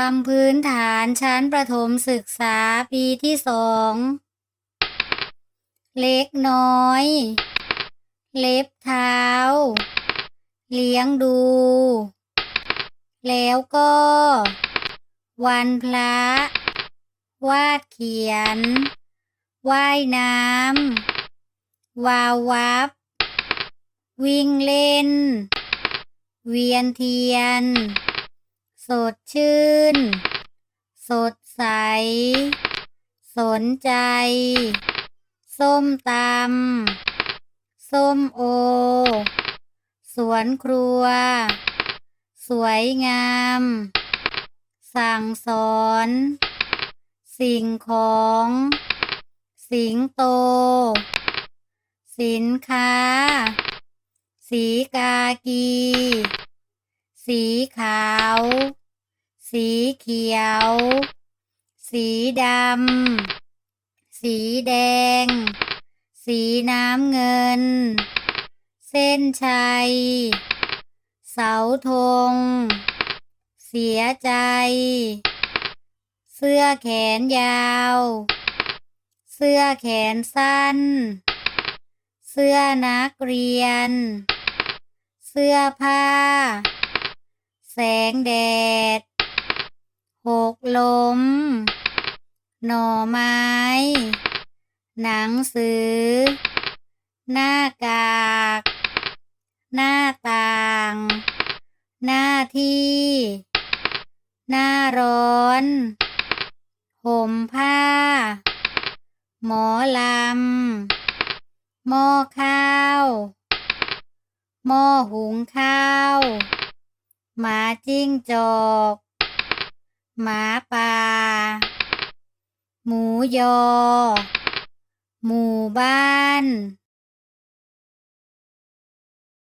คำพื้นฐานชั้นประถมศึกษาปีที่สอง เล็กน้อย เล็บเท้า เลี้ยงดู แล้วก็ วันพระ วาดเขียน ว่ายน้ำ วาววับ วิ่งเล่น เวียนเทียน สดชื่น สดใส สนใจ ส้มตำส้มโอ สวนครัว สวยงาม สั่งสอน สิ่งของ สิงโต สินค้า สีกากี สีขาว สีเขียว สีดำ สีแดง สีน้ำเงิน เส้นชัย เสาธง เสียใจ เสื้อแขนยาว เสื้อแขนสั้น เสื้อนักเรียน เสื้อผ้า แสงแดด หกลม หน่อไม้ หนังสือ หน้ากาก หน้าต่าง หน้าที่ หน้าร้อนห่มผ้า หมอลำหม้อข้าวหม้อหุงข้าว หมาจิ้งจอกหมาป่า หมูยอ หมู่บ้าน